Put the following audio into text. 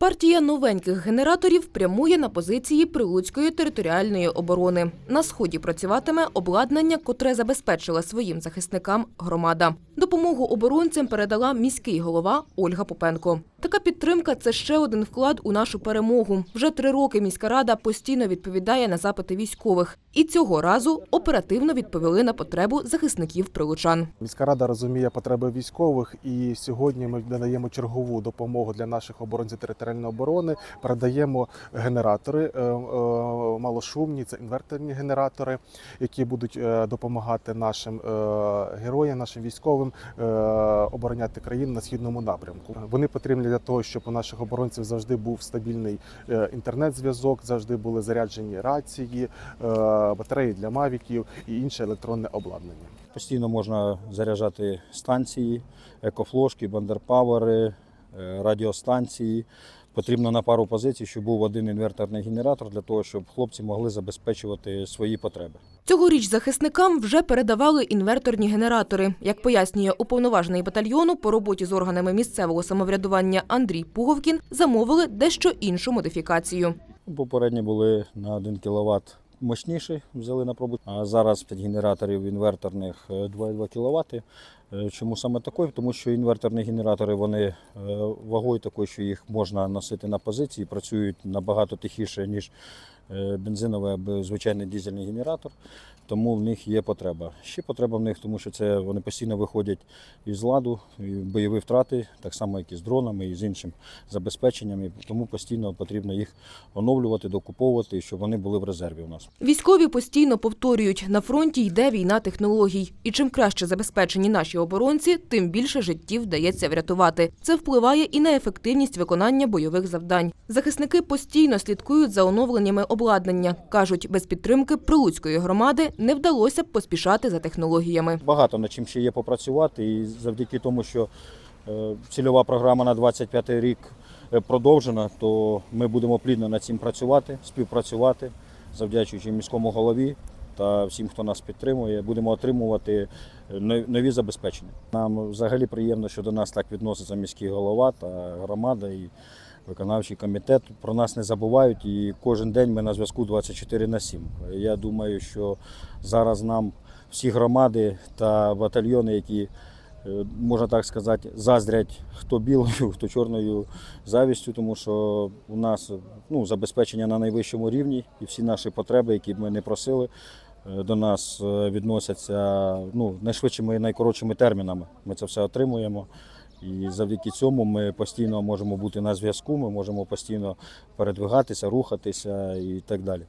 Партія новеньких генераторів прямує на позиції Прилуцької територіальної оборони. На сході працюватиме обладнання, котре забезпечила своїм захисникам громада. Допомогу оборонцям передала міський голова Ольга Попенко. Така підтримка це ще один вклад у нашу перемогу. Вже три роки міська рада постійно відповідає на запити військових, і цього разу оперативно відповіли на потребу захисників прилучан. Міська рада розуміє потреби військових, і сьогодні ми надаємо чергову допомогу для наших оборонців територіальної оборони. Передаємо генератори е, е, малошумні, це інверторні генератори, які будуть е, допомагати нашим героям, нашим військовим обороняти країну на східному напрямку. Вони потрібні для того, щоб у наших оборонців завжди був стабільний е, інтернет-зв'язок, завжди були заряджені рації, е, батареї для мавіків і інше електронне обладнання. Постійно можна заряджати станції, екофлошки, бандерпавери, радіостанції. Потрібно на пару позицій, щоб був один інверторний генератор для того, щоб хлопці могли забезпечувати свої потреби. Цьогоріч захисникам вже передавали інверторні генератори. Як пояснює уповноважений батальйону по роботі з органами місцевого самоврядування Андрій Пуговкін, замовили дещо іншу модифікацію. Попередні були на 1 кВт мощніші, взяли на пробу. А зараз 5 генераторів інверторних е, 2,2 кВт. Чому саме такий? Тому що інверторні генератори вони е, вагою такою, що їх можна носити на позиції, працюють набагато тихіше, ніж е, бензиновий або звичайний дизельний генератор. Тому в них є потреба. Ще потреба в них, тому що це вони постійно виходять із ладу, і бойові втрати, так само як і з дронами, і з іншим забезпеченням. І Тому постійно потрібно їх оновлювати, докуповувати, щоб вони були в резерві у нас. Військові постійно повторюють, на фронті йде війна технологій. І чим краще забезпечені наші оборонці, тим більше життів вдається врятувати. Це впливає і на ефективність виконання бойових завдань. Захисники постійно слідкують за оновленнями обладнання. Кажуть, без підтримки Прилуцької громади не вдалося б поспішати за технологіями. Багато над чим ще є попрацювати, і завдяки тому, що е, цільова програма на 25 рік е, продовжена, то ми будемо плідно над цим працювати, співпрацювати, завдячуючи міському голові та всім, хто нас підтримує, будемо отримувати е, нові забезпечення. Нам взагалі приємно, що до нас так відноситься міський голова та громада і виконавчий комітет. Про нас не забувають і кожен день ми на зв'язку 24 на 7. Я думаю, що зараз нам всі громади та батальйони, які е, можна так сказати, заздрять хто білою, хто чорною завістю, тому що у нас ну, забезпечення на найвищому рівні, і всі наші потреби, які б ми не просили, е, до нас е, відносяться ну, найшвидшими і найкоротшими термінами. Ми це все отримуємо. І завдяки цьому ми постійно можемо бути на зв'язку, ми можемо постійно передвигатися, рухатися і так далі.